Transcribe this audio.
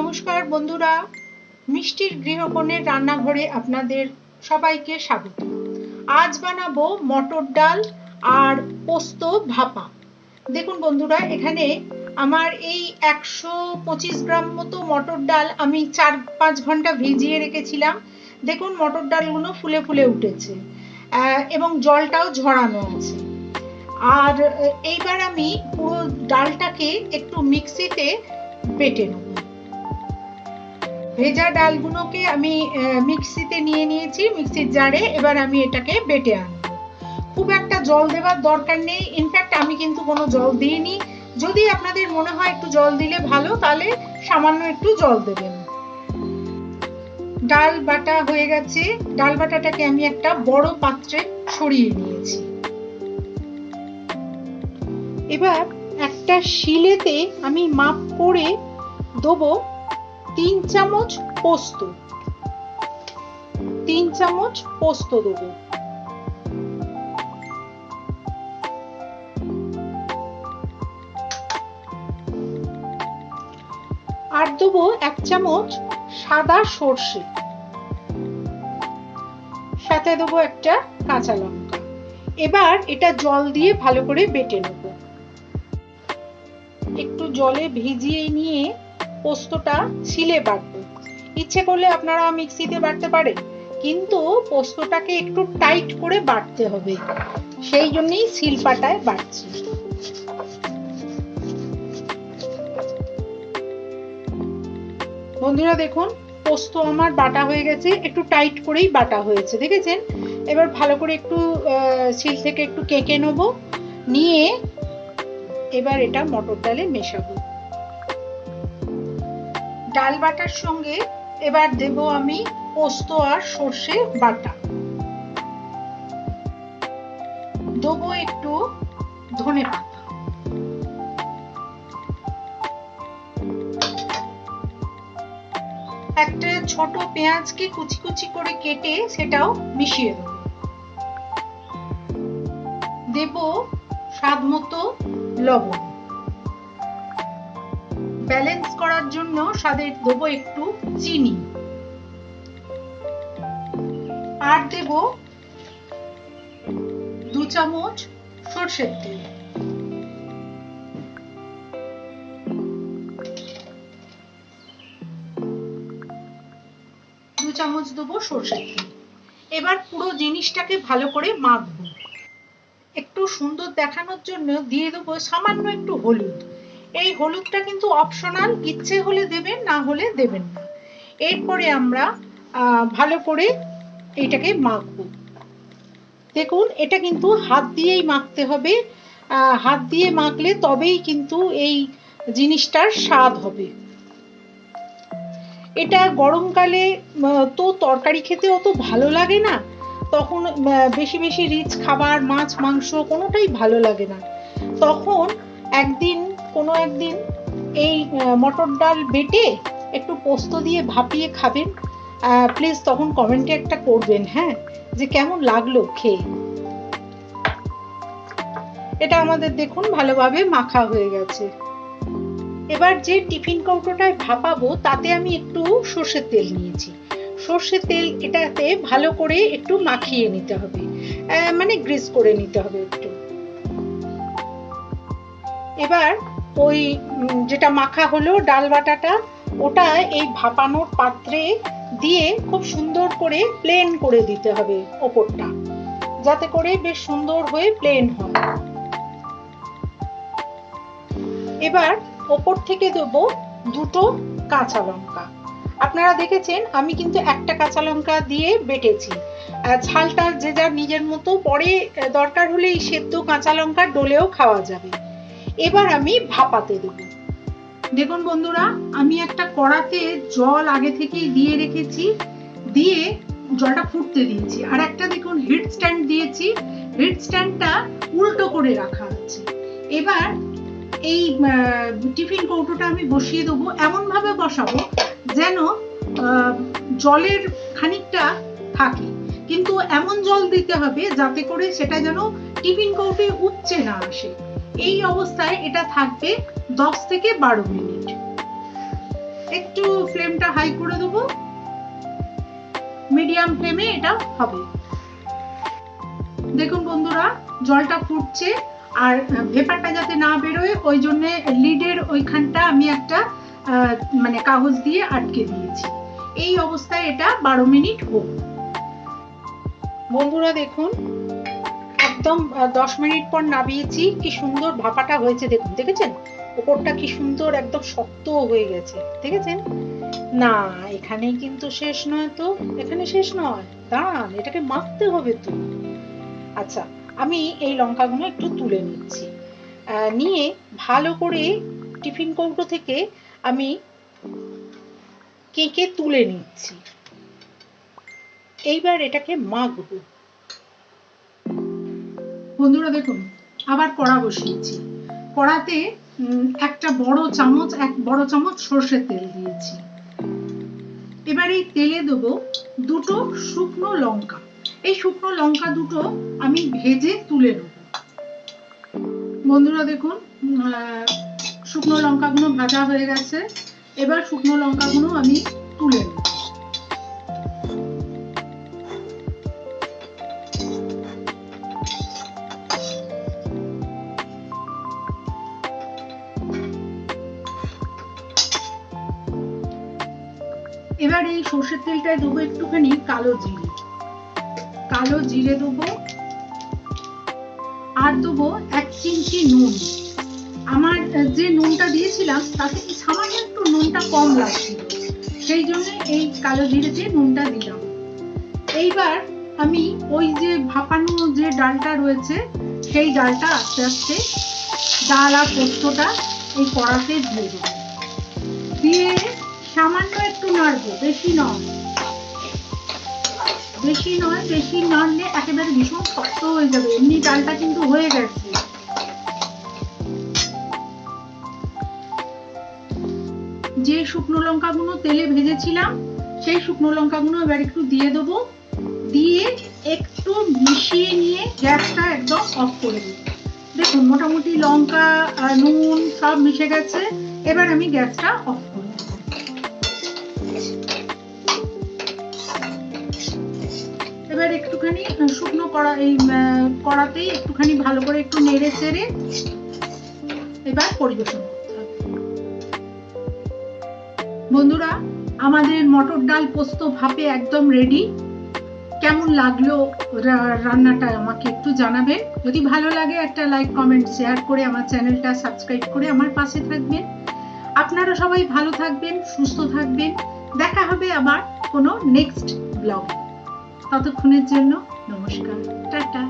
নমস্কার বন্ধুরা। মিষ্টির গৃহকোণের রান্নাঘরে আপনাদের সবাইকে স্বাগত। আজ বানাবো মটর ডাল আর পোস্ত ভাপা। দেখুন বন্ধুরা, এখানে আমার এই একশো পঁচিশ গ্রাম মতো মটর ডাল আমি চার পাঁচ ঘণ্টা ভিজিয়ে রেখেছিলাম। দেখুন, মটর ডালগুলো ফুলে ফুলে উঠেছে এবং জলটাও ঝরানো আছে। আর এইবার আমি পুরো ডালটাকে একটু মিক্সিতে বেটে নেব। ভেজা ডালগুলোকে আমি মিক্সিতে নিয়ে নিয়েছি, মিক্সির জারে। এবার আমি এটাকে বেটে আনব। খুব একটা জল দেওয়ার দরকার নেই। ইনফ্যাক্ট আমি কিন্তু কোনো জল দিইনি। যদি আপনাদের মনে হয় একটু জল দিলে ভালো, তাহলে সামান্য একটু জল দেবেন। ডাল বাটা হয়ে গেছে। ডাল বাটাটাকে আমি একটা বড় পাত্রে সরিয়ে নিয়েছি। এবার একটা শিলেতে আমি মাপ করে দেবো তিন চামচ পোস্ত। তিন চামচ পোস্ত দেবো। আর দেবো এক চামচ সাদা সর্ষে। সাথে দেবো একটা কাঁচা লঙ্কা। এবার এটা জল দিয়ে ভালো করে বেটে নেব। একটু জলে ভিজিয়ে নিয়ে পোস্তটা ছিলে বাটবো ইচ্ছে করলে আপনারা মিক্সিতে বাটতে পারেন, কিন্তু পোস্তটাকে একটু টাইট করে বাটতে হবে। সেই জন্যই শিলপাটায় বাটছি বন্ধুরা দেখুন, পোস্ত আমার বাটা হয়ে গেছে, একটু টাইট করেই বাটা হয়েছে, দেখেছেন? এবার ভালো করে একটু শিল থেকে একটু কেকে নেব, নিয়ে এবার এটা মটর ডালে মেশাবো। ডাল বাটার সঙ্গে এবার দেব আমি পোস্ত আর সর্ষে বাটা। দেবো একটু ধনে পাতা। একটা ছোট পেঁয়াজকে কুচি কুচি করে কেটে সেটাও মিশিয়ে দেবো। দেব স্বাদ মতো লবণ। ব্যালেন্স করার জন্য স্বাদের দেবো একটু চিনি। আর দেব দু চামচ সর্ষের তেল। দু চামচ দেবো সর্ষের তেল। এবার পুরো জিনিসটাকে ভালো করে মাখবো। একটু সুন্দর দেখানোর জন্য দিয়ে দেবো সামান্য একটু হলুদ। এই হলুদটা কিন্তু অপশনাল ইচ্ছে হলে দেবেন, না হলে দেবেন না। এরপরে আমরা ভালো করে এটাকে মাখবো। দেখুন, এটা কিন্তু হাত দিয়েই মাখতে হবে। হাত দিয়ে মাখলে তবেই কিন্তু এই জিনিসটার স্বাদ হবে। এটা গরমকালে তো তরকারি খেতে অত ভালো লাগে না। তখন বেশি বেশি রিচ খাবার, মাছ, মাংস কোনোটাই ভালো লাগে না। তখন একদিন কোনো একদিন এই মটর ডাল বেটে একটু পোস্ত দিয়ে ভাপিয়ে খাবেন। প্লিজ তখন কমেন্টে একটা করবেন হ্যাঁ যে কেমন লাগল খেয়ে। এটা আমাদের দেখুন ভালোভাবে মাখা হয়ে গেছে। এবার যে টিফিন কৌটোটায় ভাপাবো, তাতে আমি একটু সর্ষের তেল নিয়েছি। সর্ষের তেল এটাতে ভালো করে একটু মাখিয়ে নিতে হবে। মানে গ্রিস করে নিতে হবে একটু। এবার ওই যেটা মাখা হলো ডাল বাটাটা, ওটা এই ভাপানোর পাত্রে দিয়ে খুব সুন্দর করে প্লেন করে দিতে হবে ওপরটা, যাতে করে বেশ সুন্দর হয়ে প্লেন হয়। এবার ওপর থেকে দেব দুটো কাঁচা লঙ্কা। আপনারা দেখেছেন, আমি কিন্তু একটা কাঁচা লঙ্কা দিয়ে বেটেছি। ঝালটা যে যার নিজের মতো, পরে দরকার হলে এই সেদ্ধ কাঁচা লঙ্কা ডলেও খাওয়া যাবে। এবার আমি ভাপাতে দেব। দেখুন বন্ধুরা, আমি একটা কড়াতে জল আগে থেকেই দিয়ে রেখেছি, দিয়ে জলটা ফুটতে দিয়েছি। আর একটা দেখুন হিট স্ট্যান্ড দিয়েছি হিট স্ট্যান্ডটা উল্টো করে রাখা আছে। এবার এই টিফিন কৌটোটা আমি বসিয়ে দেবো এমন ভাবে বসাবো যেন জলের খানিকটা থাকে। কিন্তু এমন জল দিতে হবে যাতে করে সেটা যেন টিফিন কৌটে উপচে না আসে। এই অবস্থায় এটা থাকবে দশ থেকে বারো মিনিট। একটু ফ্লেমটা হাই করে দেবো। মিডিয়াম ফ্লেমে এটা হবে। দেখুন বন্ধুরা, জলটা ফুটছে আর ভেপারটা যাতে না বেরোয়, ওই জন্য লিডের ওইখানটা আমি একটা মানে কাগজ দিয়ে আটকে দিয়েছি। এই অবস্থায় এটা বারো মিনিট হোক। বন্ধুরা দেখুন একদম দশ মিনিট পর নামিয়েছি। কি সুন্দর ভাপাটা হয়েছে, দেখুন, দেখেছেন? ওপরটা কি সুন্দর, একদম শক্ত হয়ে গেছে, দেখেছেন? না, এখানেই কিন্তু শেষ নয় তো, এখানে শেষ নয়। দাঁড়ান, এটাকে মাখতে হবে তো। আচ্ছা আমি এই লঙ্কাগুলো একটু তুলে নিচ্ছি। নিয়ে ভালো করে টিফিন কৌটো থেকে আমি কেকে তুলে নিচ্ছি। এইবার এটাকে মাখবো। বন্ধুরা দেখুন, আবার কড়া বসিয়েছি। কড়াতে একটা বড় চামচ, এক বড় চামচ সর্ষের তেল দিয়েছি। এবার এই তেলে দেবো দুটো শুকনো লঙ্কা। এই শুকনো লঙ্কা দুটো আমি ভেজে তুলে নেব। বন্ধুরা দেখুন শুকনো লঙ্কাগুলো ভাজা হয়ে গেছে। এবার শুকনো লঙ্কাগুলো আমি তুলে নেব। এবার এই সর্ষের তেলটায় দেবো একটুখানি কালো জিরে। কালো জিরে দেবো। আর দেবো এক চিমটি নুন। আমার যে নুনটা দিয়েছিলাম, তাতে সামান্য একটু নুনটা কম লাগছিল সেই জন্য এই কালো জিরেতে নুনটা দিলাম। এইবার আমি ওই যে ভাপানো যে ডালটা রয়েছে, সেই ডালটা আস্তে আস্তে ডাল আর পোস্তটা এই কড়াতে দিয়ে দেবো। দিয়ে সামান্য একটু নাড়বো, বেশি নয় বেশি নয়, বেশি নাড়লে একেবারে ভীষণ শক্ত হয়ে যাবে, এমনি ডালটা কিন্তু হয়ে গেছে। যে শুকনো লঙ্কা লঙ্কাগুলো তেলে ভেজেছিলাম, সেই শুকনো লঙ্কা লঙ্কাগুলো এবার একটু দিয়ে দেবো। দিয়ে একটু মিশিয়ে নিয়ে গ্যাসটা একদম অফ করে দেবো। দেখুন, মোটামুটি লঙ্কা নুন সব মিশে গেছে। এবার আমি গ্যাসটা অফ শুকনো কড়া, এই কড়াতেই একটুখানি ভালো করে একটু নেড়ে চেড়ে এবার পরিবেশন করতে হবে। বন্ধুরা, আমাদের মটর ডাল পোস্ত ভাপে একদম রেডি কেমন লাগল রান্নাটা আমাকে একটু জানাবেন। যদি ভালো লাগে, একটা লাইক কমেন্ট শেয়ার করে আমার চ্যানেলটা সাবস্ক্রাইব করে আমার পাশে থাকবেন। আপনারা সবাই ভালো থাকবেন, সুস্থ থাকবেন। দেখা হবে আবার কোনো নেক্সট ব্লগে ততক্ষণের জন্য নমস্কার টাটা।